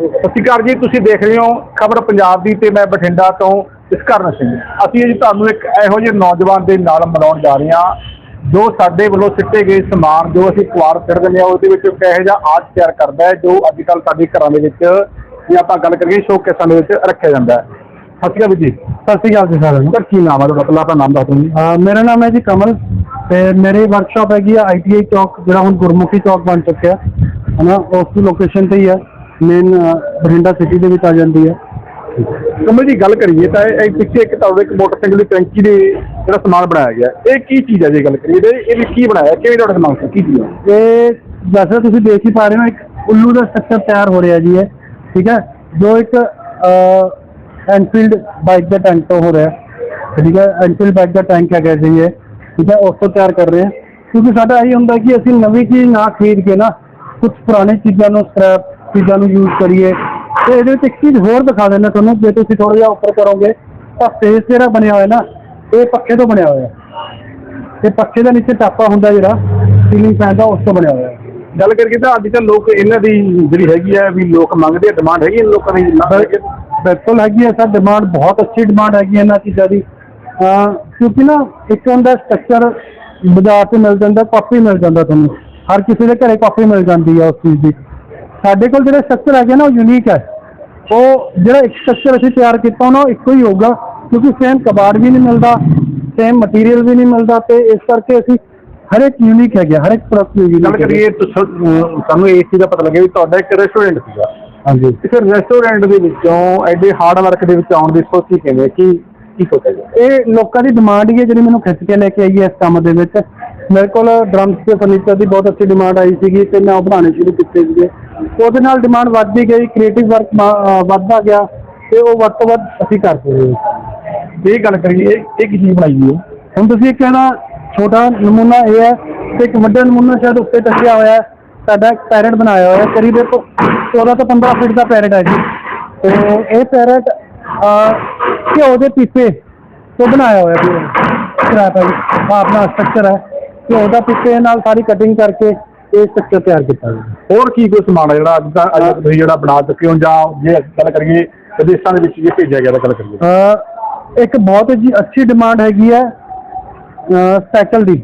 ਸਤਿ ਸ਼੍ਰੀ ਅਕਾਲ ਜੀ ਤੁਸੀਂ ਦੇਖ ਰਹੇ ਹੋ ਖਬਰ ਪੰਜਾਬ ਦੀ ਤੇ ਮੈਂ ਬਠਿੰਡਾ ਤੋਂ ਇਸਕਰਨ ਸਿੰਘ। ਅਸੀਂ ਜੀ ਤੁਹਾਨੂੰ ਇੱਕ ਇਹੋ ਜਿਹੇ ਨੌਜਵਾਨ ਦੇ ਨਾਲ ਮਿਲਾਉਣ ਜਾ ਰਹੇ ਹਾਂ ਜੋ ਸਾਡੇ ਵੱਲੋਂ ਸਿੱਟੇ ਗਏ ਸਮਾਨ ਜੋ ਅਸੀਂ ਕੁਆਰ ਫਿਰ ਦਿੰਦੇ ਹਾਂ ਉਹਦੇ ਵਿੱਚ ਇੱਕ ਇਹੋ ਜਿਹਾ ਆਰਟ ਤਿਆਰ ਕਰਦਾ ਹੈ ਜੋ ਅੱਜ ਕੱਲ੍ਹ ਸਾਡੇ ਘਰਾਂ ਦੇ ਵਿੱਚ ਜੇ ਆਪਾਂ ਗੱਲ ਕਰੀਏ ਸ਼ੋਕੇਸਾਂ ਦੇ ਵਿੱਚ ਰੱਖਿਆ ਜਾਂਦਾ ਹੈ। ਸਤਿ ਸ਼੍ਰੀ ਅਕਾਲ ਜੀ। ਸਤਿ ਸ਼੍ਰੀ ਅਕਾਲ ਜੀ ਸਾਰਿਆਂ ਨੂੰ। ਸਰ ਕੀ ਨਾਮ ਹੈ ਤੁਹਾਡਾ? ਪਹਿਲਾਂ ਆਪਣਾ ਨਾਮ ਦੱਸ ਦਿਓ ਜੀ। ਮੇਰਾ ਨਾਮ ਹੈ ਜੀ ਕਮਲ ਤੇ ਮੇਰੀ ਵਰਕਸ਼ਾਪ ਹੈਗੀ ਆ ਆਈਟੀਆਈ ਚੌਕ ਜਿਹੜਾ ਹੁਣ ਗੁਰਮੁਖੀ ਚੌਕ ਬਣ ਚੁੱਕਿਆ। ਹੈ ਨਾ ਉਸ ਦੀ ਲੋਕੇਸ਼ਨ ਤੇ ਹੀ ਹੈ। ਮੇਨ ਬਠਿੰਡਾ ਸਿਟੀ ਦੇ ਵਿੱਚ ਆ ਜਾਂਦੀ ਹੈ। ਕਮਲ ਜੀ ਗੱਲ ਕਰੀਏ ਤਾਂ ਇਹ ਪਿੱਛੇ ਇੱਕ ਤੁਹਾਡੇ ਇੱਕ ਮੋਟਰਸਾਈਕਲ ਦੀ ਟੈਂਕੀ ਦੇ ਜਿਹੜਾ ਸਮਾਨ ਬਣਾਇਆ ਗਿਆ ਇਹ ਕੀ ਚੀਜ਼ ਹੈ ਜੇ ਗੱਲ ਕਰੀਏ? ਤੇ ਇਹ ਵੀ ਕੀ ਬਣਾਇਆ? ਕਿਵੇਂ ਤੁਹਾਡਾ ਸਮਾਨ ਸੀ? ਕੀ ਚੀਜ਼ ਹੈ ਇਹ ਵੈਸੇ ਤੁਸੀਂ ਦੇਖ ਹੀ ਪਾ ਰਹੇ ਹੋ ਇੱਕ ਉੱਲੂ ਦਾ ਸਟਰਕਚਰ ਤਿਆਰ ਹੋ ਰਿਹਾ ਜੀ ਇਹ ਠੀਕ ਹੈ? ਜੋ ਇੱਕ ਐਨਫੀਲਡ ਬਾਈਕ ਦਾ ਟੈਂਕ ਤੋਂ ਹੋ ਰਿਹਾ ਹੈ। ਠੀਕ ਹੈ? ਐਨਫੀਲਡ ਬਾਈਕ ਦਾ ਟੈਂਕ ਹੈਗਾ ਜੀ ਇਹ ਠੀਕ ਹੈ? ਉਸ ਤੋਂ ਤਿਆਰ ਕਰ ਰਹੇ ਹਾਂ। ਕਿਉਂਕਿ ਸਾਡਾ ਇਹੀ ਹੁੰਦਾ ਕਿ ਅਸੀਂ ਨਵੀਂ ਚੀਜ਼ ਨਾ ਖਰੀਦ ਕੇ ਨਾ ਕੁਝ ਪੁਰਾਣੀ ਚੀਜ਼ਾਂ ਨੂੰ ਸਕ੍ਰੈਪ ਚੀਜ਼ਾਂ ਨੂੰ ਯੂਜ਼ ਕਰੀਏ। ਤੇ ਇਹਦੇ ਵਿੱਚ ਇੱਕ ਚੀਜ਼ ਹੋਰ ਦਿਖਾ ਦਿੰਦਾ ਤੁਹਾਨੂੰ ਜੇ ਤੁਸੀਂ ਥੋੜਾ ਜਿਹਾ ਉੱਪਰ ਕਰੋਗੇ ਤਾਂ ਫੇਸ ਜਿਹੜਾ ਬਣਿਆ ਹੋਇਆ ਨਾ ਇਹ ਪੱਖੇ ਤੋਂ ਬਣਿਆ ਹੋਇਆ। ਤੇ ਪੱਖੇ ਦੇ ਨੀਚੇ ਟਾਪਾ ਹੁੰਦਾ ਜਿਹੜਾ ਸੀਲਿੰਗ ਫੈਨ ਦਾ ਉਸ ਤੋਂ ਬਣਿਆ ਹੋਇਆ। ਗੱਲ ਕਰੀਏ ਤਾਂ ਅੱਜ ਕੱਲ੍ਹ ਲੋਕ ਇਹਨਾਂ ਦੀ ਜਿਹੜੀ ਹੈਗੀ ਹੈ ਵੀ ਲੋਕ ਮੰਗਦੇ ਆ ਡਿਮਾਂਡ ਹੈਗੀ ਇਹਨਾਂ ਲੋਕਾਂ ਦੀ ਨਾ ਬਿਲਕੁਲ ਹੈਗੀ ਹੈ ਸਰ ਡਿਮਾਂਡ ਬਹੁਤ ਅੱਛੀ ਡਿਮਾਂਡ ਹੈਗੀ ਹੈ ਇਹਨਾਂ ਚੀਜ਼ਾਂ ਦੀ। ਅਹ ਕਿਉਂਕਿ ਨਾ ਇੱਕ ਹੁੰਦਾ ਸਟਰਕਚਰ ਬਾਜ਼ਾਰ 'ਚ ਮਿਲ ਜਾਂਦਾ ਕਾਪੀ ਮਿਲ ਜਾਂਦਾ ਤੁਹਾਨੂੰ। ਹਰ ਕਿਸੇ ਦੇ ਘਰੇ ਕਾਪੀ ਮਿਲ ਜਾਂਦੀ ਹੈ ਉਸ ਚੀਜ਼ ਦੀ। ਸਾਡੇ ਕੋਲ ਜਿਹੜਾ ਸਟਰਕਚਰ ਹੈਗਾ ਨਾ ਉਹ ਯੂਨੀਕ ਹੈ। ਉਹ ਜਿਹੜਾ ਇੱਕ ਸਟਰਕਚਰ ਅਸੀਂ ਤਿਆਰ ਕੀਤਾ ਉਹਨਾਂ ਉਹ ਇੱਕੋ ਹੀ ਹੋਊਗਾ ਕਿਉਂਕਿ ਸੇਮ ਕਬਾੜ ਵੀ ਨਹੀਂ ਮਿਲਦਾ ਸੇਮ ਮਟੀਰੀਅਲ ਵੀ ਨਹੀਂ ਮਿਲਦਾ ਤੇ ਇਸ ਕਰਕੇ ਅਸੀਂ ਹਰ ਇੱਕ ਯੂਨੀਕ ਹੈਗਾ ਹਰ ਇੱਕ ਪ੍ਰੋਡਕਟ ਯੂਨੀਕ ਗੱਲ ਕਰੀਏ ਸ- ਅਹ ਸਾਨੂੰ ਇਸ ਚੀਜ਼ ਦਾ ਪਤਾ ਲੱਗਿਆ ਵੀ ਤੁਹਾਡਾ ਇੱਕ ਰੈਸਟੋਰੈਂਟ ਸੀਗਾ। ਹਾਂਜੀ। ਫਿਰ ਰੈਸਟੋਰੈਂਟ ਦੇ ਵਿੱਚੋਂ ਐਡੇ ਹਾਰਡ ਵਰਕ ਦੇ ਵਿੱਚ ਆਉਣ ਦੀ ਸੋਚੀ ਕਿਵੇਂ? ਕੀ ਕੀ ਸੋਚਿਆ ਇਹ ਲੋਕਾਂ ਦੀ ਡਿਮਾਂਡ ਹੀ ਹੈ ਜਿਹੜੀ ਮੈਨੂੰ ਖਿੱਚ ਕੇ ਲੈ ਕੇ ਆਈ ਹੈ ਇਸ ਕੰਮ ਦੇ ਵਿੱਚ। ਮੇਰੇ ਕੋਲ ਡਰਮਸ ਤੇ ਫਰਨੀਚਰ ਦੀ ਬਹੁਤ ਅੱਛੀ ਡਿਮਾਂਡ ਆਈ ਸੀਗੀ ਤੇ ਮੈਂ ਉਹ ਬਣਾਉਣੇ ਸ਼ੁਰੂ ਕੀਤੇ ਸੀਗੇ। ਉਹਦੇ ਨਾਲ ਡਿਮਾਂਡ ਵੱਧਦੀ ਗਈ ਕ੍ਰੀਏਟਿਵ ਵਰਕ ਵੱਧਦਾ ਗਿਆ ਤੇ ਉਹ ਵੱਧ ਤੋਂ ਵੱਧ ਅਸੀਂ ਕਰਦੇ ਰਹੇ ਇਹ ਗੱਲ ਕਰੀਏ ਇਹ ਕੀ ਚੀਜ਼ ਬਣਾਈ ਹੈ? ਹੁਣ ਤੁਸੀਂ ਕਹਿਣਾ ਛੋਟਾ ਨਮੂਨਾ ਇਹ ਹੈ ਤੇ ਇੱਕ ਵੱਡਾ ਨਮੂਨਾ ਸ਼ਾਇਦ ਉੱਤੇ ਟੱਕਿਆ ਹੋਇਆ ਹੈ ਸਾਡਾ ਇੱਕ ਪੈਰਟ ਬਣਾਇਆ ਹੋਇਆ ਹੈ ਕਰੀਬ ਇੱਕ 14 ਤੋਂ 15 ਫੀਟ ਦਾ ਪੈਰਟ ਹੈ ਜੀ। ਤੇ ਇਹ ਪੈਰਟ ਘਿਓ ਦੇ ਪੀਪੇ ਤੋਂ ਬਣਾਇਆ ਹੋਇਆ ਜੀ ਸਕ੍ਰੈਪ ਹੈ ਆਪਣਾ ਸਟਰਕਚਰ ਹੈ। ਘਿਓ ਦਾ ਪੀਪੇ ਨਾਲ ਸਾਰੀ ਕਟਿੰਗ ਕਰਕੇ ਇਹ ਸਟਰਕਚਰ ਤਿਆਰ ਕੀਤਾ ਜੀ ਹੋਰ ਕੀ ਕੋਈ ਸਮਾਨ ਹੈ ਜਿਹੜਾ ਅੱਜ ਦਾ ਅੱਜ ਤੁਸੀਂ ਜਿਹੜਾ ਬਣਾ ਚੁੱਕੇ ਹੋ ਜਾਂ ਜੇ ਅਸੀਂ ਗੱਲ ਕਰੀਏ ਵਿਦੇਸ਼ਾਂ ਦੇ ਵਿੱਚ ਜੇ ਭੇਜਿਆ ਗਿਆ ਤਾਂ ਗੱਲ ਕਰੀਏ। ਅਹ ਇੱਕ ਬਹੁਤ ਜੀ ਅੱਛੀ ਡਿਮਾਂਡ ਹੈਗੀ ਹੈ ਸਾਈਕਲ ਦੀ।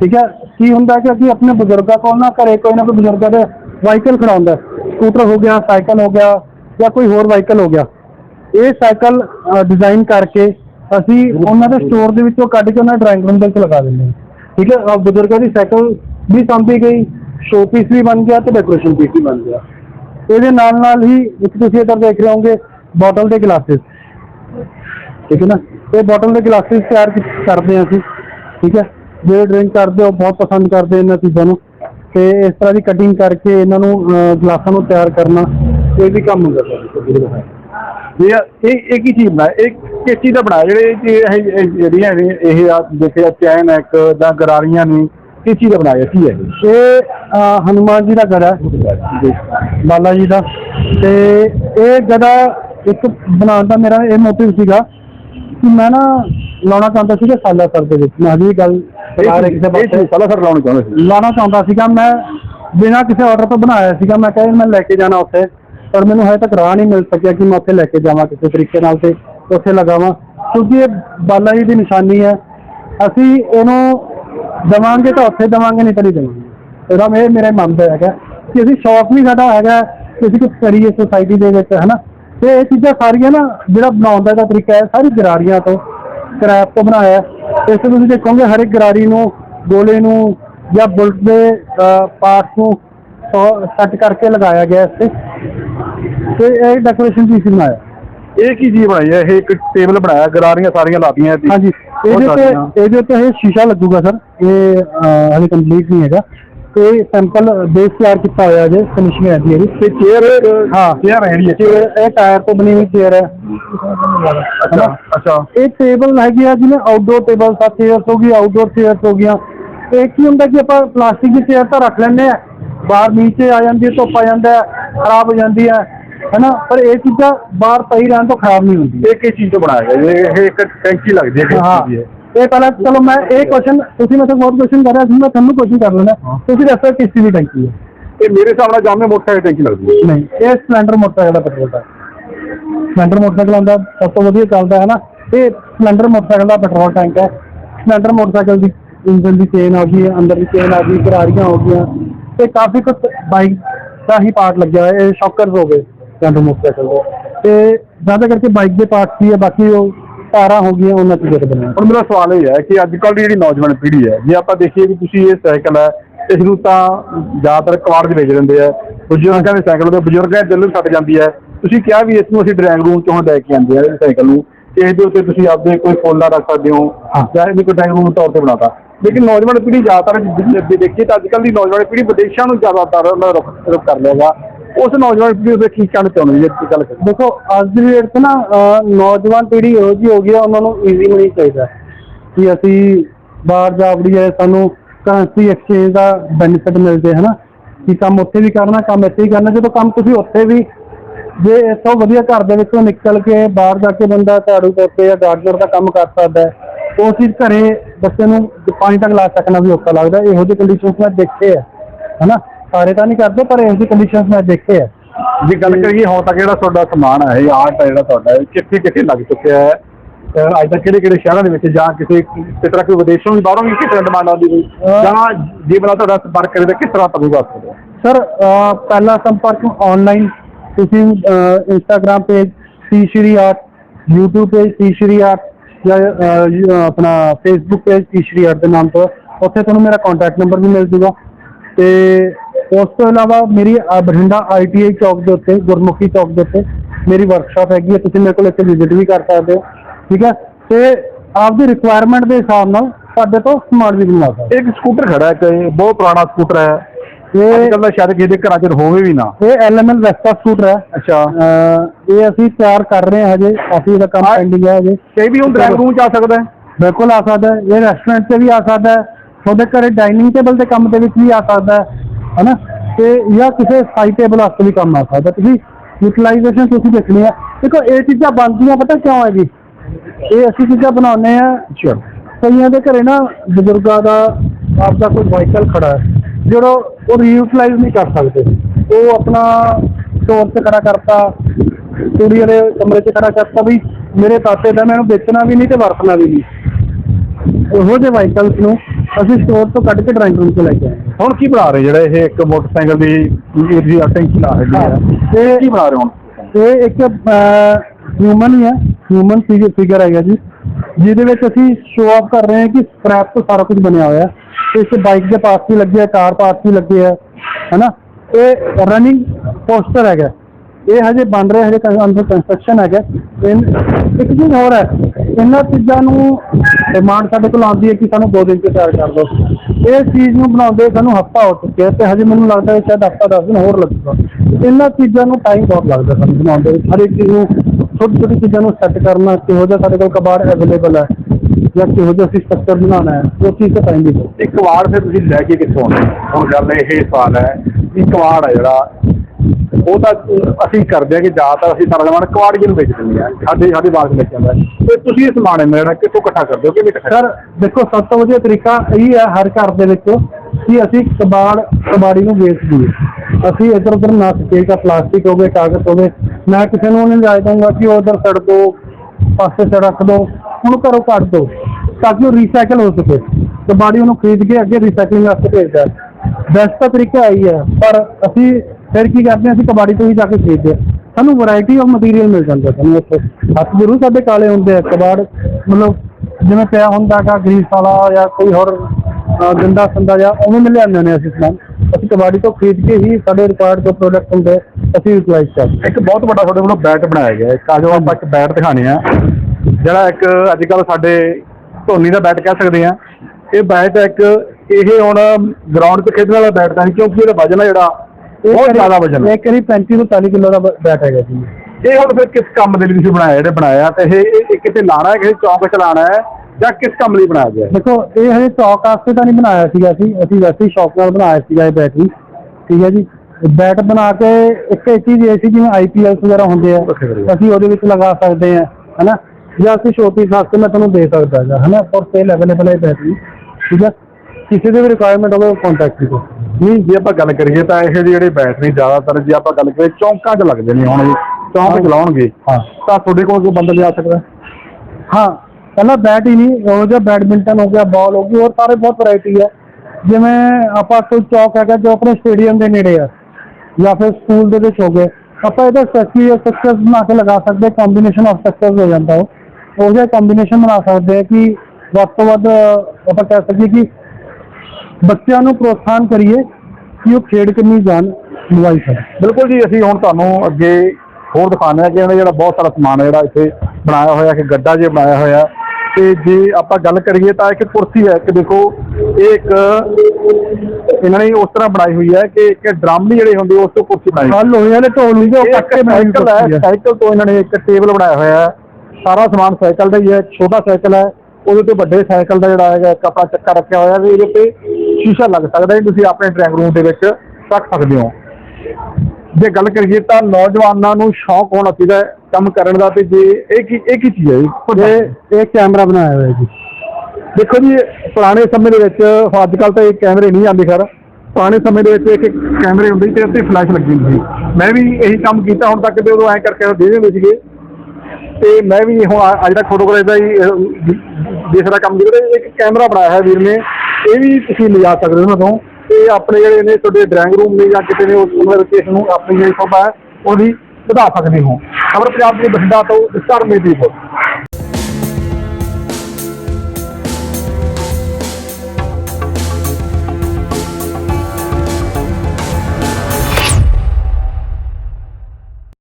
ਠੀਕ ਹੈ ਕੀ ਹੁੰਦਾ ਕਿ ਅਸੀਂ ਆਪਣੇ ਬਜ਼ੁਰਗਾਂ ਕੋਲ ਨਾ ਘਰੇ ਕੋਈ ਨਾ ਕੋਈ ਬਜ਼ੁਰਗਾਂ ਦੇ ਵਾਹੀਕਲ ਖੜਾਉਂਦਾ। ਸਕੂਟਰ ਹੋ ਗਿਆ ਸਾਈਕਲ ਹੋ ਗਿਆ ਜਾਂ ਕੋਈ ਹੋਰ ਵਾਹੀਕਲ ਹੋ ਗਿਆ। ਇਹ ਸਾਈਕਲ ਡਿਜ਼ਾਈਨ ਕਰਕੇ ਅਸੀਂ ਉਹਨਾਂ ਦੇ ਸਟੋਰ ਦੇ ਵਿੱਚੋਂ ਕੱਢ ਕੇ ਉਹਨਾਂ ਡਰਾਇੰਗ ਰੂਮ ਦੇ ਵਿੱਚ ਲਗਾ ਦਿੰਦੇ ਹਾਂ। ਠੀਕ ਹੈ ਬਜ਼ੁਰਗਾਂ ਦੀ ਸਾਈਕਲ ਵੀ ਸਾਂਭੀ ਗਈ ਸ਼ੋ ਪੀਸ ਵੀ ਬਣ ਗਿਆ ਤੇ ਡੈਕੋਰੇਸ਼ਨ ਪੀਸ ਵੀ ਬਣ ਗਿਆ। ਇਹਦੇ ਨਾਲ ਨਾਲ ਹੀ ਇੱਕ ਤੁਸੀਂ ਇੱਧਰ ਦੇਖ ਰਹੇ ਹੋਵੋਗੇ ਬੋਟਲ ਦੇ ਗਲਾਸਿਸ ਠੀਕ ਹੈ ਨਾ? ਇਹ ਬੋਟਲ ਦੇ ਗਲਾਸਿਸ ਤਿਆਰ ਕਰਦੇ ਹਾਂ ਅਸੀਂ। ਠੀਕ ਹੈ? ਜਿਹੜੇ ਡਰਿੰਕ ਕਰਦੇ ਹੋ ਬਹੁਤ ਪਸੰਦ ਕਰਦੇ ਇਹਨਾਂ ਚੀਜ਼ਾਂ ਨੂੰ। ਤੇ ਇਸ ਤਰ੍ਹਾਂ ਦੀ ਕਟਿੰਗ ਕਰਕੇ ਇਹਨਾਂ ਨੂੰ ਗਲਾਸਾਂ ਨੂੰ ਤਿਆਰ ਕਰਨਾ, ਇਹ ਵੀ ਕੰਮ ਹੁੰਦਾ ਸਾਡਾ ਇਹ ਇਹ ਕੀ ਚੀਜ਼ ਬਣਾਇਆ? ਇਹ ਕਿਸ ਚੀਜ਼ ਦਾ ਬਣਾਇਆ? ਜਿਹੜੇ ਜਿਹੜੀਆਂ ਨੇ ਇਹ ਆ, ਦੇਖਿਆ ਚੈਨ ਇੱਕ ਜਾਂ ਗਰਾਰੀਆਂ ਨੇ ਕਿਸ ਚੀਜ਼ ਦਾ ਬਣਾਇਆ ਕੀ ਹੈ ਇਹ ਹਨੂਮਾਨ ਜੀ ਦਾ ਗੜਾ ਬਾਲਾ ਜੀ ਦਾ। ਤੇ ਇਹ ਗੜਾ ਇੱਕ ਬਣਾਉਣ ਦਾ ਮੇਰਾ ਇਹ ਮੋਟਿਵ ਸੀਗਾ ਕਿ ਮੈਂ ਨਾ ਲਾਉਣਾ ਚਾਹੁੰਦਾ ਸੀਗਾ ਸਾਲਾ ਸਰ ਦੇ ਵਿੱਚ। ਮੈਂ ਅਜੇ ਗੱਲ ਕਿਸੇ ਪਾਸੇ ਪਹਿਲਾਂ ਸਰ ਲਾਉਣੀ ਚਾਹੁੰਦੇ ਸੀ। ਲਾਣਾ ਚਾਹੁੰਦਾ ਸੀਗਾ। ਮੈਂ ਬਿਨਾਂ ਕਿਸੇ ਆਰਡਰ ਤੋਂ ਬਣਾਇਆ ਸੀਗਾ। ਮੈਂ ਕਿਹਾ ਮੈਂ ਲੈ ਕੇ ਜਾਣਾ ਉੱਥੇ ਪਰ ਮੈਨੂੰ ਹਜੇ ਤੱਕ ਰਾਹ ਨਹੀਂ ਮਿਲ ਸਕਿਆ ਕਿ ਮੈਂ ਉੱਥੇ ਲੈ ਕੇ ਜਾਵਾਂ ਕਿਸੇ ਤਰੀਕੇ ਨਾਲ ਤੇ ਉੱਥੇ ਲਗਾਵਾਂ। ਕਿਉਂਕਿ ਇਹ ਬਾਲਾ ਜੀ ਦੀ ਨਿਸ਼ਾਨੀ ਹੈ। ਅਸੀਂ ਇਹਨੂੰ ਦਵਾਂਗੇ ਤਾਂ ਉੱਥੇ ਦਵਾਂਗੇ, ਨਹੀਂ ਤਾਂ ਨਹੀਂ ਦਵਾਂਗੇ। ਇਹਦਾ ਇਹ ਮੇਰੇ ਮਨ ਦਾ ਹੈਗਾ ਕਿ ਅਸੀਂ ਸ਼ੌਕ ਵੀ ਸਾਡਾ ਹੈਗਾ ਕਿ ਅਸੀਂ ਕੁਝ ਕਰੀਏ ਸੋਸਾਇਟੀ ਦੇ ਵਿੱਚ, ਹੈਨਾ। ਤੇ ਇਹ ਚੀਜ਼ਾਂ ਸਾਰੀਆਂ ਨਾ ਜਿਹੜਾ ਬਣਾਉਣ ਦਾ ਤਰੀਕਾ ਹੈ, ਸਾਰੀ ਗਰਾਰੀਆਂ ਤੋਂ ਸਕ੍ਰੈਪ ਤੋਂ ਬਣਾਇਆ। ਇਸ ਤੋਂ ਤੁਸੀਂ ਦੇਖੋਗੇ ਹਰ ਇੱਕ ਗਰਾਰੀ ਨੂੰ ਗੋਲੇ ਨੂੰ ਜਾਂ ਬੁਲਟ ਦੇ ਪਾਰਟਸ ਨੂੰ ਸੈੱਟ ਕਰਕੇ ਲਗਾਇਆ ਗਿਆ ਇਸ ਤੇ ਤੇ ਇਹ ਡੈਕੋਰੇਸ਼ਨ ਪੀਸ ਬਣਾਇਆ। ਇਹ ਕੀ ਚੀਜ਼ ਬਣਾਈ ਹੈ? ਇਹ ਇੱਕ ਟੇਬਲ ਬਣਾਇਆ ਗਰਾਰੀਆਂ ਸਾਰੀਆਂ ਲਾਤੀਆਂ ਇਹਦੀ। ਹਾਂਜੀ। ਇਹਦੇ ਤੇ। ਇਹਦੇ ਉੱਤੇ ਇਹ ਸ਼ੀਸ਼ਾ ਲੱਗੂਗਾ ਸਰ। ਇਹ ਅਹ, ਹਜੇ ਕੰਪਲੀਟ ਨਹੀਂ ਹੈਗਾ। ਤੇ ਸੈਂਪਲ ਬੇਸ ਤਿਆਰ ਕੀਤਾ ਹੋਇਆ ਜੇ ਫਿਨਿਸ਼ਿੰਗ ਹੈ ਜੀ ਇਹਦੀ। ਤੇ ਚੇਅਰ ਹਾਂ। ਚੇਅਰ ਹੈ ਜਿਹੜੀ ਇਹ ਇਹ ਟਾਇਰ ਤੋਂ ਬਣੀ ਹੋਈ ਚੇਅਰ ਹੈ। ਅੱਛਾ ਅੱਛਾ। ਇਹ ਟੇਬਲ ਹੈਗੀ ਆ ਜਿਵੇਂ ਆਊਟਡੋਰ ਟੇਬਲ ਸਾ ਚੇਅਰਸ ਹੋ ਗਈ ਆਊਟਡੋਰ ਚੇਅਰਸ ਹੋ ਗਈਆਂ। ਇਹ ਕੀ ਹੁੰਦਾ ਕਿ ਆਪਾਂ ਪਲਾਸਟਿਕ ਦੀ ਚੇਅਰ ਤਾਂ ਰੱਖ ਲੈਂਦੇ ਆ। ਬਾਹਰ ਨੀਚੇ ਆ ਜਾਂਦੀ ਹੈ ਧੁੱਪ ਆ ਜਾਂਦਾ ਹੈ ਖਰਾਬ ਹੋ ਜਾਂਦੀ ਹੈ। ਹੈਨਾ ਪਰ ਇਹ ਚੀਜ਼ਾਂ ਬਾਹਰ ਪਈ ਰਹਿਣ ਤੋਂ ਖਰਾਬ ਨਹੀਂ ਹੁੰਦੀ ਇਹ ਚੀਜ਼ ਤੋਂ ਬਣਾਇਆ ਗਿਆ ਇਹ ਇਹ ਇੱਕ ਟੈਂਕੀ ਲੱਗਦੀ ਹੈ ਹਾਂ? ਦੀ ਇਹ ਪਹਿਲਾਂ ਚਲੋ ਮੈਂ ਇਹ ਕੁਐਸਚਨ ਤੁਸੀਂ ਤੋਂ ਬਹੁਤ ਕੁਐਸਚਨ ਕਰ ਰਹੇ ਸੀ ਮੈਂ ਤੁਹਾਨੂੰ ਕੁਐਸਚਨ ਕਰ ਲੈਣਾ। ਤੁਸੀਂ ਦੱਸੋ ਕਿਸ ਚੀਜ਼ ਦੀ ਟੈਂਕੀ ਹੈ? ਇਹ ਮੇਰੇ ਹਿਸਾਬ ਨਾਲ ਜਾਮੇ ਮੋਟਰਸਾਈਕਲ ਟੈਂਕੀ ਲੱਗਦੀ ਹੈ। ਨਹੀਂ ਇਹ ਸਪਲੈਂਡਰ ਮੋਟਰਸਾਈਕਲ ਦਾ ਪੈਟਰੋਲ ਟੈਂਕ ਸਪਲੈਂਡਰ ਮੋਟਰਸਾਈਕਲ ਆਉਂਦਾ ਸਭ ਤੋਂ ਵਧੀਆ ਚੱਲਦਾ ਹੈ ਨਾ। ਇਹ ਸਪਲੈਂਡਰ ਮੋਟਰਸਾਈਕਲ ਦਾ ਪੈਟਰੋਲ ਟੈਂਕ ਹੈ। ਸਪਲੈਂਡਰ ਮੋਟਰਸਾਈਕਲ ਦੀ ਇੰਜਨ ਦੀ ਚੇਨ ਆ ਗਈ ਹੈ ਅੰਦਰ ਦੀ ਚੇਨ ਆ ਗਈ ਗਰਾਰੀਆਂ ਹੋ ਗਈਆਂ। ਤੇ ਕਾਫੀ ਕੁਝ ਬਾਈਕ ਦਾ ਹੀ ਪਾਰਟ ਲੱਗਿਆ ਹੋਇਆ ਇਹ ਸ਼ੌਕਰਸ ਹੋ ਗਏ। ਸਪਲੈਂਡਰ ਮੋਟਰਸਾਈਕਲ ਦੇ ਤੇ ਜ਼ਿਆਦਾ ਕਰਕੇ ਬਾਈਕ ਦੇ ਪਾਰਟਸ ਹੀ ਹੈ ਬਾਕੀ ਉਹ ਤਾਰਾਂ ਹੋ ਗਈਆਂ ਉਹਨਾਂ ਚੀਜ਼ਾਂ ਤੇ ਬਣਿਆ। ਹੁਣ ਮੇਰਾ ਸਵਾਲ ਇਹ ਹੈ ਕਿ ਅੱਜ ਕੱਲ੍ਹ ਦੀ ਜਿਹੜੀ ਨੌਜਵਾਨ ਪੀੜ੍ਹੀ ਹੈ ਜੇ ਆਪਾਂ ਦੇਖੀਏ ਵੀ ਤੁਸੀਂ ਇਹ ਸਾਈਕਲ ਹੈ ਇਸ ਨੂੰ ਤਾਂ ਜ਼ਿਆਦਾਤਰ ਕਵਾੜ 'ਚ ਵੇਚ ਦਿੰਦੇ ਆ। ਬਜ਼ੁਰਗਾਂ ਦੇ ਸਾਈਕਲ ਬਜ਼ੁਰਗਾਂ ਦੇ ਦਿਲ ਨੂੰ ਸੱਟ ਜਾਂਦੀ ਹੈ। ਤੁਸੀਂ ਕਿਹਾ ਵੀ ਇਸ ਨੂੰ ਅਸੀਂ ਡਰਾਈਵਿੰਗ ਰੂਮ ਚੋਂ ਲੈ ਕੇ ਆਂਦੇ ਆ ਇਹ ਸਾਈਕਲ ਨੂੰ। ਤੇ ਇਸ ਦੇ ਉੱਤੇ ਤੁਸੀਂ ਆਪਦੇ ਕੋਈ ਫੋਲਾ ਰੱਖ ਸਕਦੇ ਹੋ। ਜਾਂ ਇਹਨੂੰ ਕੋਈ ਡਰਾਈਵਿੰਗ ਰੂਮ ਤੌਰ ਤੇ ਬਣਾਤਾ। ਲੇਕਿਨ ਨੌਜਵਾਨ ਪੀੜ੍ਹੀ ਜ਼ਿਆਦਾਤਰ ਜੇ ਦੇਖੀਏ ਤਾਂ ਅੱਜ ਕੱਲ੍ਹ ਦੀ ਨੌਜਵਾਨ ਪੀੜ੍ਹੀ ਵਿਦੇਸ਼ਾਂ ਨੂੰ ਜ਼ਿਆਦਾਤਰ ਉਹਨਾਂ ਰੁਖ ਕਰ ਲਿਆਗਾ ਉਸ ਨੌਜਵਾਨ ਪੀੜ੍ਹੀ ਉੱਤੇ ਕੀ ਕਹਿਣਾ ਚਾਹੁੰਦੇ ਜੇ ਇਹ ਗੱਲ ਕਰੀਏ। ਦੇਖੋ ਅੱਜ ਦੀ ਡੇਟ 'ਚ ਨਾ ਅਹ, ਨੌਜਵਾਨ ਪੀੜ੍ਹੀ ਇਹੋ ਜਿਹੀ ਹੋ ਗਈ ਆ ਉਹਨਾਂ ਨੂੰ ਈਜ਼ੀ ਮਨੀ ਚਾਹੀਦਾ ਕਿ ਅਸੀਂ ਬਾਹਰ ਜਾ ਵੜੀਏ ਸਾਨੂੰ ਕਰੰਸੀ ਐਕਸਚੇਂਜ ਦਾ ਬੈਨੀਫਿਟ ਮਿਲ ਜੇ ਹਨਾ? ਕਿ ਕੰਮ ਉੱਥੇ ਵੀ ਕਰਨਾ ਕੰਮ ਇੱਥੇ ਵੀ ਕਰਨਾ ਜਦੋਂ ਕੰਮ ਤੁਸੀਂ ਉੱਥੇ ਵੀ ਜੇ ਇੱਥੋਂ ਵਧੀਆ ਘਰ ਦੇ ਵਿੱਚੋਂ ਨਿਕਲ ਕੇ ਬਾਹਰ ਜਾ ਕੇ ਬੰਦਾ ਝਾੜੂ ਪੋਚੇ ਜਾਂ ਗਾਰਡਨਰ ਦਾ ਕੰਮ ਕਰ ਸਕਦਾ ਹੈ ਉਹ ਚੀਜ਼ ਘਰੇ ਬੱਚੇ ਨੂੰ ਪਾਣੀ ਤੱਕ ਲਾ ਸਕਣਾ ਵੀ ਔਖਾ ਲੱਗਦਾ ਇਹੋ ਜਿਹੇ ਕੰਡੀਸ਼ਨਸ ਮੈਂ ਦੇਖੇ ਆ ਹਨਾ? ਸਾਰੇ ਤਾਂ ਨਹੀਂ ਕਰਦੇ ਪਰ ਇਹੋ ਜਿਹੇ ਕੰਡੀਸ਼ਨਸ ਮੈਂ ਦੇਖੇ ਆ। ਜੇ ਗੱਲ ਕਰੀਏ ਹੁਣ ਤੱਕ ਜਿਹੜਾ ਤੁਹਾਡਾ ਸਮਾਨ ਹੈ ਇਹ ਆਰਟ ਹੈ ਜਿਹੜਾ ਤੁਹਾਡਾ ਕਿੱਥੇ ਕਿੱਥੇ ਲੱਗ ਚੁੱਕਿਆ ਹੈ? ਅੱਜ ਤੱਕ ਕਿਹੜੇ ਕਿਹੜੇ ਸ਼ਹਿਰਾਂ ਦੇ ਵਿੱਚ ਜਾਂ ਕਿਸੇ ਕਿਸ ਤਰ੍ਹਾਂ ਕੋਈ ਵਿਦੇਸ਼ੋਂ ਵੀ ਬਾਹਰੋਂ ਵੀ ਕਿਸੇ ਡਿਮਾਂਡ ਆਉਂਦੀ ਹੋਈ? ਜਾਂ ਜੇ ਬੰਦਾ ਤੁਹਾਡਾ ਸੰਪਰਕ ਕਰੇ ਤਾਂ ਕਿਸ ਤਰ੍ਹਾਂ ਤੁਹਾਨੂੰ ਦੱਸ ਸਕਦੇ? ਸਰ ਪਹਿਲਾ ਸੰਪਰਕ ਆਨਲਾਈਨ ਤੁਸੀਂ Instagram page C Shri art YouTube page C Shri art ਜਾਂ ਆਪਣਾ Facebook page C Shri art ਦੇ ਨਾਮ ਤੋਂ ਉੱਥੇ ਤੁਹਾਨੂੰ ਮੇਰਾ ਕੰਟੈਕਟ ਨੰਬਰ ਵੀ ਮਿਲ ਜੂਗਾ। ਤੇ ਉਸ ਤੋਂ ਇਲਾਵਾ ਮੇਰੀ ਅਹ, ਬਠਿੰਡਾ ਆਈਟੀਆਈ ਚੌਕ ਦੇ ਉੱਤੇ ਗੁਰਮੁਖੀ ਚੌਕ ਦੇ ਉੱਤੇ ਮੇਰੀ ਵਰਕਸ਼ਾਪ ਹੈਗੀ ਹੈ ਤੁਸੀਂ ਮੇਰੇ ਕੋਲ ਇੱਥੇ ਵਿਜ਼ਿਟ ਵੀ ਕਰ ਸਕਦੇ ਹੋ ਠੀਕ ਹੈ? ਤੇ ਆਪਦੀ ਰਿਕੁਆਇਰਮੈਂਟ ਦੇ ਹਿਸਾਬ ਨਾਲ ਸਾਡੇ ਤੋਂ ਸਮਾਨ ਵੀ ਬਣਾ ਸਕਦੇ ਇੱਕ ਸਕੂਟਰ ਖੜਾ ਹੈ ਕਿ ਬਹੁਤ ਪੁਰਾਣਾ ਸਕੂਟਰ ਹੈ। ਇਹ ਦਾ ਸ਼ਾਇਦ ਕਿਸੇ ਦੇ ਘਰਾਂ 'ਚ ਹੋਵੇ ਵੀ ਨਾ। ਇਹ ਐਲਐਮਐਲ ਵੈਸਟਾ ਸਕੂਟਰ ਹੈ। ਅੱਛਾ। ਅਹ ਇਹ ਅਸੀਂ ਤਿਆਰ ਕਰ ਰਹੇ ਹਾਂ ਹਜੇ ਕਾਫੀ ਇਹਦਾ ਕੰਮ। ਪੈਂਡਿੰਗ ਹੈ ਹਜੇ। ਇਹ ਵੀ ਹੁਣ ਡਰਾਈਵਿੰਗ ਰੂਮ 'ਚ ਆ ਸਕਦਾ ਹੈ। ਬਿਲਕੁਲ ਆ ਸਕਦਾ ਹੈ। ਇਹ ਰੈਸਟੋਰੈਂਟ ਤੇ ਵੀ ਆ ਸਕਦਾ ਹੈ। ਤੁਹਾਡੇ ਘਰੇ ਡਾਈਨਿੰਗ ਟੇਬਲ ਦੇ ਕੰਮ ਦੇ ਵਿੱਚ ਵੀ ਆ ਸਕਦਾ ਹੈ। ਹਨਾ? ਤੇ ਜਾਂ ਕਿਸੇ ਸਾਈਡ ਟੇਬਲ ਵਾਸਤੇ ਵੀ ਕੰਮ ਆ ਸਕਦਾ। ਤੁਸੀਂ ਯੂਟਿਲਾਈਜੇਸ਼ਨ ਤੁਸੀਂ ਦੇਖਣੀ ਹੈ ਦੇਖੋ ਇਹ ਚੀਜ਼ਾਂ ਬਣਦੀਆਂ ਪਤਾ ਕਿਉਂ ਹੈ ਜੀ? ਇਹ ਅਸੀਂ ਚੀਜ਼ਾਂ ਬਣਾਉਂਦੇ ਆ। ਅੱਛਾ ਕਈਆਂ ਦੇ ਘਰੇ ਨਾ ਬਜ਼ੁਰਗਾਂ ਦਾ ਆਪਦਾ ਕੋਈ ਵਾਹੀਕਲ ਖੜਾ ਹੈ ਜਿਹੜਾ ਉਹ ਰੀਯੂਟਿਲਾਈਜ਼ ਨਹੀਂ ਕਰ ਸਕਦੇ। ਉਹ ਆਪਣਾ ਸਟੋਰ 'ਤੇ ਖੜਾ ਕਰਤਾ ਕੁੜੀ ਵਾਲੇ ਕਮਰੇ 'ਚ ਖੜਾ ਕਰਤਾ ਵੀ ਮੇਰੇ ਤਾਤੇ ਦਾ ਮੈਂ ਇਹਨੂੰ ਵੇਚਣਾ ਵੀ ਨਹੀਂ ਤੇ ਵਰਤਣਾ ਵੀ ਨਹੀਂ। ਉਹੋ ਜਿਹੇ ਵਾਹੀਕਲਸ ਨੂੰ ਅਸੀਂ ਸਟੋਰ ਤੋਂ ਕੱਢ ਕੇ ਡਰਾਈਵਿੰਗ ਰੂਮ 'ਚ ਲੈ ਕੇ ਆਏ ਹਾਂ। ਹੁਣ ਕੀ ਬਣਾ ਰਹੇ ਜਿਹੜਾ ਇਹ ਇੱਕ ਮੋਟਰਸਾਈਕਲ ਦੀ ਇਹਦੀ ਟੈਂਕੀ ਲਾ ਹੈਗੀ ਹੈ ਤੇ ਕੀ ਬਣਾ ਰਹੇ ਹੁਣ? ਇਹ ਇੱਕ ਹਿਊਮਨ ਹੀ ਹੈ ਹਿਊਮਨ ਫਿਗਰ ਹੈਗਾ ਜੀ। ਜਿਹਦੇ ਵਿੱਚ ਅਸੀਂ ਸ਼ੋਅ ਆਫ ਕਰ ਰਹੇ ਹਾਂ ਕਿ ਸਕ੍ਰੈਪ ਤੋਂ ਸਾਰਾ ਕੁਝ ਬਣਿਆ ਹੋਇਆ। ਹੈ ਤੇ ਇਸ ਬਾਈਕ ਦੇ ਪਾਰਟਸ ਵੀ ਲੱਗੇ ਆ ਕਾਰ ਪਾਰਟਸ ਵੀ ਲੱਗੇ ਆ ਹੈਨਾ? ਇਹ ਰਨਿੰਗ ਪੋਸਟਰ ਹੈਗਾ। ਇਹ ਹਜੇ ਬਣ ਰਿਹਾ ਹਜੇ ਕੰ- ਅੰਦਰ ਕੰਸਟਰਕਸ਼ਨ ਹੈਗਾ। ਇਨ- ਇੱਕ ਚੀਜ਼ ਹੋਰ ਹੈ ਇਹਨਾਂ ਚੀਜ਼ਾਂ ਨੂੰ ਡਿਮਾਂਡ ਸਾਡੇ ਕੋਲ ਆਉਂਦੀ ਹੈ ਕਿ ਸਾਨੂੰ ਦੋ ਦਿਨ 'ਚ ਤਿਆਰ ਕਰ ਦਿਓ। ਇਹ ਚੀਜ਼ ਨੂੰ ਬਣਾਉਂਦੇ ਸਾਨੂੰ ਹਫਤਾ ਹੋ ਚੁੱਕਿਆ ਤੇ ਹਜੇ ਮੈਨੂੰ ਲੱਗਦਾ ਹੈ ਸ਼ਾਇਦ ਹਫਤਾ ਦਸ ਦਿਨ ਹੋਰ ਲੱਗੂਗਾ। ਇਹਨਾਂ ਚੀਜ਼ਾਂ ਨੂੰ ਟਾਈਮ ਬਹੁਤ ਲੱਗਦਾ ਸਾਨੂੰ ਬਣਾਉਣ ਦੇ ਵਿੱਚ। ਹਰ ਇੱਕ ਚੀਜ਼ ਨੂੰ ਛੋਟੀ ਛੋਟੀ ਚੀਜ਼ਾਂ ਨੂੰ ਸੈੱਟ ਕਰਨਾ, ਕਿਹੋ ਜਿਹਾ ਸਾਡੇ ਕੋਲ ਕਬਾੜ ਅਵੇਲੇਬਲ ਹੈ ਜਾਂ ਕਿਹੋ ਜਿਹਾ ਅਸੀਂ ਸਟਰਕਚਰ ਬਣਾਉਣਾ ਹੈ, ਉਹ ਚੀਜ਼ ਤਾਂ ਟਾਈਮ ਦੀ ਹੈ ਇੱਕ ਵਾਰ ਫਿਰ ਤੁਸੀਂ ਲੈ ਕੇ ਕਿੱਥੋਂ ਆਉਂਦੇ ਹੋ? ਹੁਣ ਗੱਲ ਇਹ ਸਵਾਲ ਹੈ ਕਿ ਕਵਾੜ ਹੈ ਜਿਹੜਾ ਉਹ ਤਾਂ ਅਸੀਂ ਕਰਦੇ ਹਾਂ ਕਿ ਜ਼ਿਆਦਾਤਰ ਅਸੀਂ ਸਾਰਾ ਸਮਾਨ ਕਵਾੜੀਏ ਨੂੰ ਵੇਚ ਦਿੰਦੇ ਹਾਂ। ਸਾਡੇ ਸਾਡੇ ਬਾਗ ਵਿੱਚ ਜਾਂਦਾ। ਤੇ ਤੁਸੀਂ ਇਹ ਸਮਾਨ ਜਿਹੜਾ ਕਿੱਥੋਂ ਇਕੱਠਾ ਕਰਦੇ ਹੋ? ਕਿਵੇਂ ਸਰ ਦੇਖੋ ਸਭ ਤੋਂ ਵਧੀਆ ਤਰੀਕਾ ਇਹ ਹੈ ਹਰ ਘਰ ਦੇ ਵਿੱਚ ਕਿ ਅਸੀਂ ਕਬਾੜ ਕਬਾੜੀ ਨੂੰ ਵੇਚ ਦਈਏ। ਅਸੀਂ ਇੱਧਰ ਉੱਧਰ ਨਾ ਸਟੇਗਾ ਪਲਾਸਟਿਕ ਹੋਵੇ ਕਾਗਜ਼ ਹੋਵੇ। ਮੈਂ ਕਿਸੇ ਨੂੰ ਨਹੀਂ ਜਾਇ ਦਊਂਗਾ ਕਿ ਉਹ ਉਧਰ ਸੜ ਦੋ ਪਾਸੇ ਤੇ ਰੱਖ ਦੋ ਉਹਨੂੰ ਘਰੋਂ ਕੱਢ ਦੋ ਤਾਂ ਕਿ ਉਹ ਰੀਸਾਈਕਲ ਹੋ ਸਕੇ। ਕਬਾੜੀ ਉਹਨੂੰ ਖਰੀਦ ਕੇ ਅੱਗੇ ਰੀਸਾਈਕਲਿੰਗ ਵਾਸਤੇ ਭੇਜਦਾ ਬੈਸਟ ਤਾਂ ਤਰੀਕਾ ਇਹੀ ਹੈ ਪਰ ਅਸੀਂ ਫਿਰ ਕੀ ਕਰਦੇ ਹਾਂ, ਅਸੀਂ ਕਬਾੜੀ ਤੋਂ ਹੀ ਜਾ ਕੇ ਖਰੀਦਦੇ ਹਾਂ। ਸਾਨੂੰ ਵੈਰਾਈਟੀ ਆਫ ਮਟੀਰੀਅਲ ਮਿਲ ਜਾਂਦਾ ਸਾਨੂੰ ਇੱਥੇ ਹੱਥ ਜ਼ਰੂਰ ਸਾਡੇ ਕਾਲੇ ਹੁੰਦੇ ਆ, ਕਬਾੜ, ਮਤਲਬ ਜਿਵੇਂ ਪਿਆ ਹੁੰਦਾ ਹੈਗਾ ਗਰੀਸ ਵਾਲਾ ਜਾਂ ਕੋਈ ਹੋਰ ਗੰਦਾ ਸੰਦਾ ਜਾਂ ਉਵੇਂ ਮਿਲ ਜਾਂਦੇ ਨੇ ਅਸੀਂ ਸਮਾਨ। ਅਸੀਂ ਕਬਾੜੀ ਤੋਂ ਖਰੀਦ ਕੇ ਹੀ ਸਾਡੇ ਰਿਕੁਆਇਰਡ ਜੋ ਪ੍ਰੋਡਕਟ ਹੁੰਦੇ, ਅਸੀਂ ਯੂਟਿਲਾਈਜ਼ ਕਰਦੇ ਹਾਂ। ਇੱਕ ਬਹੁਤ ਵੱਡਾ ਤੁਹਾਡੇ ਵੱਲੋਂ ਬੈਟ ਬਣਾਇਆ ਗਿਆ ਇੱਕ ਕਾਜੋ ਆਪਾਂ ਇੱਕ ਬੈਟ ਦਿਖਾਣੇ ਆ ਜਿਹੜਾ ਇੱਕ ਅੱਜ ਕੱਲ ਸਾਡੇ ਧੋਨੀ ਦਾ ਬੈਟ ਕਹਿ ਸਕਦੇ ਆ ਇਹ ਬੈਟ ਇੱਕ, ਇਹ ਹੁਣ ਗਰਾਊਂਡ 'ਤੇ ਖੇਡਣ ਵਾਲਾ ਬੈਟ ਤਾਂ ਨਹੀਂ, ਕਿਉਂਕਿ ਇਹਦਾ ਵਜਨ ਆ ਜਿਹੜਾ ਬਹੁਤ ਜ਼ਿਆਦਾ ਵਜਨ ਹੈ ਇਹ ਕਰੀਬ 35 ਤੋਂ 40 ਕਿਲੋ ਦਾ ਬ- ਬੈਟ ਹੈਗਾ ਜੀ। ਇਹ ਹੁਣ ਫਿਰ ਕਿਸ ਕੰਮ ਦੇ ਲਈ ਤੁਸੀਂ ਬਣਾਇਆ ਜਿਹੜੇ ਬਣਾਇਆ ਤੇ ਇਹ ਇਹ- ਇਹ ਕਿਤੇ ਲਾਣਾ ਹੈ ਕਿਸੇ ਚੌਂਕ 'ਚ ਲਾਣਾ ਹੈ ਜਾਂ ਕਿਸ ਕੰਮ ਲਈ ਬਣਾਇਆ ਗਿਆ ਹੈ? ਦੇਖੋ ਇਹ ਹਜੇ ਚੌਕ ਵਾਸਤੇ ਤਾਂ ਨਹੀਂ ਬਣਾਇਆ ਸੀਗਾ ਅਸੀਂ ਅਸੀਂ ਵੈਸੇ ਹੀ ਸ਼ੌਕ ਨਾਲ ਬਣਾਇਆ ਸੀਗਾ ਇਹ ਬੈਟਰੀ ਠੀਕ ਹੈ ਜੀ। ਬੈਟ ਬਣਾ ਕੇ ਇੱਕ ਇਹ ਚੀਜ਼ ਇਹ ਸੀ ਜਿਵੇਂ ਆਈਪੀਐਲ ਵਗੈਰਾ ਹੁੰਦੇ ਆ. ਅਸੀਂ ਉਹਦੇ ਵਿੱਚ ਲਗਾ ਸਕਦੇ ਆ ਹਨਾ? ਜਾਂ ਅਸੀਂ ਸ਼ੋਪੀਸ ਵਾਸਤੇ ਮੈਂ ਤੁਹਾਨੂੰ ਦੇ ਸਕਦਾ ਹਾਂ ਹਨਾ? ਫॉर ਸੇਲ ਅਵੇਲੇਬਲ ਹੈ ਬੈਟਰੀ ਠੀਕ ਹੈ? ਕਿਸੇ ਦੀ ਵੀ ਰਿਕੁਆਇਰਮੈਂਟ ਹੋਵੇ ਕੰਟੈਕਟ ਕਰੋ। ਨਹੀਂ ਜੇ ਆਪਾਂ ਗੱਲ ਕਰੀਏ ਤਾਂ ਇਹ ਜਿਹੜੇ ਬੈਟਰੀ ਜ਼ਿਆਦਾਤਰ ਜੇ ਆਪਾਂ ਗੱਲ ਕਰੀਏ ਚੌਂਕਾਂ 'ਚ ਲੱਗਦੇ ਨੇ ਹੁਣ ਇਹ ਚੌਂਕ 'ਚ ਲਾਉਣਗੇ ਹਾਂ। ਤਾਂ ਤੁਹਾਡੇ ਕੋਲ ਕੋਈ ਬੰਦਾ ਲਿਆ ਸਕਦਾ? ਹਾਂ ਪਹਿਲਾਂ ਬੈਟ ਹੀ ਨਹੀਂ ਹੋ ਗਿਆ ਬੈਡਮਿੰਟਨ ਹੋ ਗਿਆ ਬਾਲ ਹੋ ਗਈ ਹੋਰ ਸਾਰੇ ਬਹੁਤ ਵੈਰਾਈਟੀ ਹੈ ਜਿਵੇਂ ਆਪਾਂ ਕੋਈ ਚੌਕ ਹੈਗਾ ਜੋ ਆਪਣੇ ਸਟੇਡੀਅਮ ਦੇ ਨੇੜੇ ਆ ਜਾਂ ਫਿਰ ਸਕੂਲ ਦੇ ਵਿੱਚ ਹੋ ਗਏ ਆਪਾਂ ਇਹਦਾ ਸੈਕਟਰੀ ਸਟਰਕਚਰ ਬਣਾ ਕੇ ਲਗਾ ਸਕਦੇ ਕੰਬੀਨੇਸ਼ਨ ਆਫ ਸਟਰਕਚਰਸ ਹੋ ਜਾਂਦਾ ਉਹ। ਉਹ ਜਿਹਾ ਕੰਬੀਨੇਸ਼ਨ ਬਣਾ ਸਕਦੇ ਆ ਕਿ ਵੱਧ ਤੋਂ ਵੱਧ ਆਪਾਂ ਕਹਿ ਸਕੀਏ ਕਿ ਬੱਚਿਆਂ ਨੂੰ ਪ੍ਰੋਤਸਾਹਨ ਕਰੀਏ ਕਿ ਉਹ ਖੇਡ ਕਿੰਨੀ ਜਾਣ ਮੋਬਾਈਲ ਕਰ ਬਿਲਕੁਲ ਜੀ ਅਸੀਂ ਹੁਣ ਤੁਹਾਨੂੰ ਅੱਗੇ ਹੋਰ ਦਿਖਾਉਂਦੇ ਹਾਂ ਕਿ ਇਹਨੇ ਜਿਹੜਾ ਬਹੁਤ ਸਾਰਾ ਸਮਾਨ ਹੈ ਜਿਹੜਾ ਇੱਥੇ ਬਣਾਇਆ ਹੋਇਆ ਕਿ ਗੱਡਾ ਜੇ ਬਣਾਇਆ ਹੋਇਆ। ਤੇ ਜੇ ਆਪਾਂ ਗੱਲ ਕਰੀਏ ਤਾਂ ਇੱਕ ਕੁਰਸੀ ਹੈ ਕਿ ਦੇਖੋ ਇਹ ਇੱਕ ਇਹਨਾਂ ਨੇ ਉਸ ਤਰ੍ਹਾਂ ਬਣਾਈ ਹੋਈ ਹੈ ਕਿ ਇੱਕ ਡਰਮ ਨਹੀਂ ਜਿਹੜੇ ਹੁੰਦੇ ਉਸ ਤੋਂ ਕੁਰਸੀ ਬਣਾਈ ਹੋਈ ਹੈ। ਕੱਲ ਹੋਏ ਵਾਲੇ ਢੋਲ ਨਹੀਂ ਉਹ ਕੱਟ ਕੇ ਬਣਾਈ ਸਾਈਕਲ ਕੁਰਸੀ ਹੈ। ਸਾਈਕਲ ਤੋਂ ਇਹਨਾਂ ਨੇ ਇੱਕ ਟੇਬਲ ਬਣਾਇਆ ਹੋਇਆ ਹੈ। ਸਾਰਾ ਸਮਾਨ ਸਾਈਕਲ ਦਾ ਹੀ ਹੈ ਛੋਟਾ ਸਾਈਕਲ ਹੈ ਉਹਦੇ ਤੇ ਵੱਡੇ ਸਾਈਕਲ ਦਾ ਜਿਹੜਾ ਹੈਗਾ ਇੱਕ ਆਪਣਾ ਚੱਕਾ ਰੱਖਿਆ ਹੋਇਆ ਵੀ ਇਹਦੇ ਤੇ ਸ਼ੀਸ਼ਾ ਲੱਗ ਸਕਦਾ ਹੈ ਤੁਸੀਂ ਆਪਣੇ ਡਰਾਈਵਿੰਗ ਰੂਮ ਦੇ ਵਿੱਚ ਰੱਖ ਸਕਦੇ ਹੋ। ਜੇ ਗੱਲ ਕਰੀਏ ਤਾਂ ਨੌਜਵਾਨਾਂ ਨੂੰ ਸ਼ੌਕ ਹੋਣਾ ਚਾਹੀਦਾ ਹੈ ਕੰਮ ਕਰਨ ਦਾ ਤੇ ਜੇ ਇਹ ਕੀ ਇਹ ਕੀ ਚੀਜ਼ ਹੈ ਜੀ? ਇਹ ਇਹ ਕੈਮਰਾ ਬਣਾਇਆ ਹੋਇਆ ਜੀ। ਦੇਖੋ ਜੀ ਪੁਰਾਣੇ ਸਮੇਂ ਦੇ ਵਿੱਚ ਅੱਜ ਕੱਲ ਤਾਂ ਇਹ ਕੈਮਰੇ ਨਹੀਂ ਆਉਂਦੇ ਖੈਰ। ਪੁਰਾਣੇ ਸਮੇਂ ਦੇ ਵਿੱਚ ਇੱਕ ਇੱਕ ਕੈਮਰੇ ਹੁੰਦੇ ਸੀ ਤੇ ਉੱਤੇ ਫਲੈਸ਼ ਲੱਗੀ ਹੁੰਦੀ ਸੀ। ਮੈਂ ਵੀ ਇਹੀ ਕੰਮ ਕੀਤਾ ਹੁਣ ਤੱਕ ਤੇ ਉਦੋਂ ਐਂ ਕਰਕੇ ਦੇ ਦਿੰਦੇ ਸੀਗੇ। ਤੇ ਮੈਂ ਵੀ ਹੁਣ ਆ ਜਿਹੜਾ ਫੋਟੋਗ੍ਰਾਫੀ ਦਾ ਹੀ ਦੂਸਰਾ ਕੰਮ ਜਿਹੜਾ ਇੱਕ ਕੈਮਰਾ ਬਣਾਇਆ ਹੈ ਵੀਰ ਨੇ। ਇਹ ਵੀ ਤੁਸੀਂ ਲਿਜਾ ਸਕਦੇ ਹੋ ਉਹਨਾਂ ਤੋਂ ਤੇ ਆਪਣੇ ਜਿਹੜੇ ਨੇ ਤੁਹਾਡੇ ਡਰਾਇੰਗ ਰੂਮ ਨੇ ਜਾਂ ਕਿਤੇ ਨੇ ਉਹ- ਉਹਨਾਂ ਦੇ ਕੇਸ ਨੂੰ ਆਪਣੀ ਜਿਹੜੀ ਸ਼ੋਭਾ ਹੈ, ਉਹਦੀ ਵਧਾ ਸਕਦੇ ਹੋ। ਖਬਰ ਪੰਜਾਬ ਦੀ ਬਠਿੰਡਾ ਤੋਂ ਵਿਸਤਾਰ ਮੇਦੀ